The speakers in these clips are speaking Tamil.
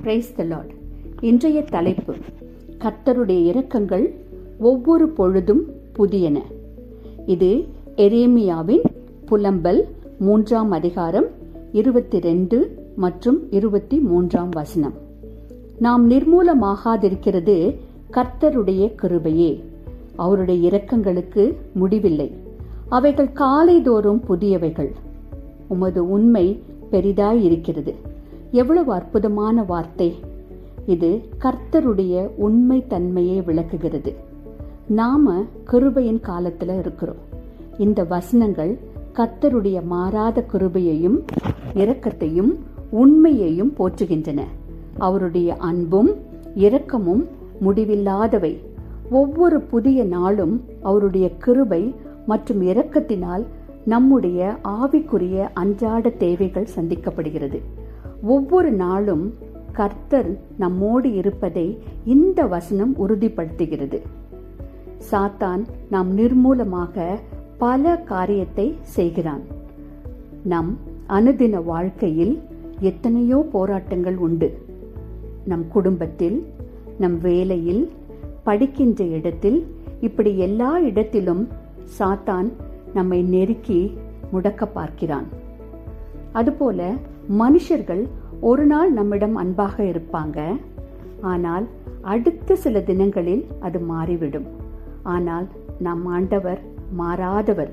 பிரைஸ் த லார்ட் இன்றைய தலைப்பு கர்த்தருடைய இரக்கங்கள் ஒவ்வொரு பொழுதும் புதியன. இது எரேமியாவின் புலம்பல் மூன்றாம் அதிகாரம் இருபத்தி ரெண்டு மற்றும் இருபத்தி மூன்றாம் வசனம். நாம் நிர்மூலமாகாதிருக்கிறது கர்த்தருடைய கிருபையே. அவருடைய இரக்கங்களுக்கு முடிவில்லை. அவைகள் காலைதோறும் புதியவைகள். உமது உண்மை பெரிதாய் இருக்கிறது எவ்வளவு அற்புதமான வார்த்தை. இது கர்த்தருடைய உண்மை தன்மையை விளக்குகிறது. நாம கிருபையின் காலத்துல இருக்கிறோம். இந்த வசனங்கள் கர்த்தருடைய மாறாத கிருபையையும் இரக்கத்தையும் உண்மையையும் போற்றுகின்றன. அவருடைய அன்பும் இரக்கமும் முடிவில்லாதவை. ஒவ்வொரு புதிய நாளும் அவருடைய கிருபை மற்றும் இரக்கத்தினால் நம்முடைய ஆவிக்குரிய அன்றாட தேவைகள் சந்திக்கப்படுகிறது. ஒவ்வொரு நாளும் கர்த்தர் நம்மோடு இருப்பதை இந்த வசனம் உறுதிப்படுத்துகிறது. சாத்தான் நாம் நிர்மூலமாக பல காரியத்தை செய்கிறான். நம் அனுதின வாழ்க்கையில் எத்தனையோ போராட்டங்கள் உண்டு. நம் குடும்பத்தில் நம் வேலையில் படிக்கின்ற இடத்தில் இப்படி எல்லா இடத்திலும் சாத்தான் நம்மை நெருக்கி முடக்க பார்க்கிறான். அதுபோல மனுஷர்கள் ஒரு நாள் நம்மிடம் அன்பாக இருப்பாங்க. ஆனால் அடுத்த சில தினங்களில் அது மாறிவிடும். ஆனால் நம் ஆண்டவர் மாறாதவர்.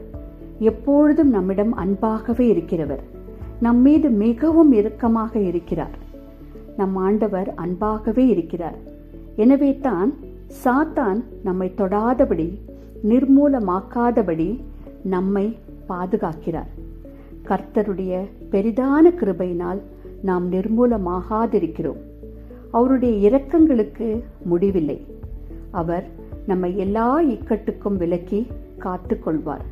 எப்பொழுதும் நம்மிடம் அன்பாகவே இருக்கிறவர். நம் மீது மிகவும் இறுக்கமாக இருக்கிறார். நம் ஆண்டவர் அன்பாகவே இருக்கிறார். எனவே தான் சாத்தான் நம்மை தொடாதபடி நிர்மூலமாக்காதபடி நம்மை பாதுகாக்கிறார். கர்த்தருடைய பெரிதான கிருபையினால் நாம் நிர்மூலமாகாதிருக்கிறோம். அவருடைய இரக்கங்களுக்கு முடிவில்லை. அவர் நம்மை எல்லா இக்கட்டுக்கும் விலக்கி காத்து கொள்வார்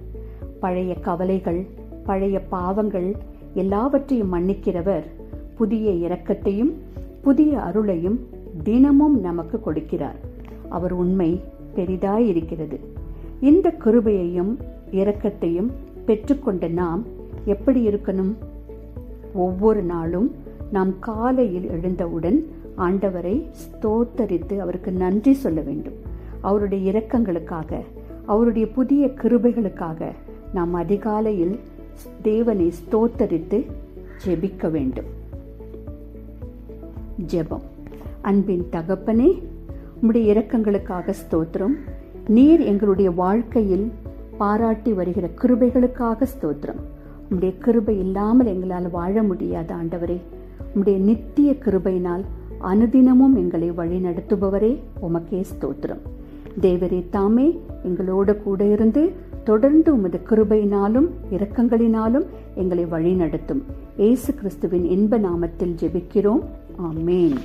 பழைய கவலைகள் பழைய பாவங்கள் எல்லாவற்றையும் மன்னிக்கிறவர் புதிய இரக்கத்தையும் புதிய அருளையும் தினமும் நமக்கு கொடுக்கிறார். அவர் உண்மை பெரிதாயிருக்கிறது. இந்த கிருபையையும் இரக்கத்தையும் பெற்றுக்கொண்ட நாம் எப்படி இருக்கணும்? ஒவ்வொரு நாளும் நாம் காலையில் எழுந்தவுடன் ஆண்டவரை ஸ்தோத்தரித்து அவருக்கு நன்றி சொல்ல வேண்டும். அவருடைய இரக்கங்களுக்காக அவருடைய புதிய கிருபைகளுக்காக நாம் அதிகாலையில் தேவனை ஸ்தோத்தரித்து ஜெபிக்க வேண்டும். ஜெபம். அன்பின் தகப்பனே உம்முடைய இரக்கங்களுக்காக ஸ்தோத்திரம். நீர் எங்களுடைய வாழ்க்கையில் பாராட்டி வருகிற கிருபைகளுக்காக ஸ்தோத்திரம். உம்முடைய கிருபை இல்லாமல் எங்களால் வாழ முடியாத ஆண்டவரே. உம்முடைய நித்திய கிருபையினால் அனுதினமும் எங்களை வழி நடத்துபவரே உமக்கே ஸ்தோத்திரம். தேவரே தாமே எங்களோடு கூட இருந்து தொடர்ந்து உமது கிருபையினாலும் இரக்கங்களினாலும் எங்களை வழி நடத்தும். ஏசு கிறிஸ்துவின் இன்ப நாமத்தில் ஜெபிக்கிறோம். ஆமேன்.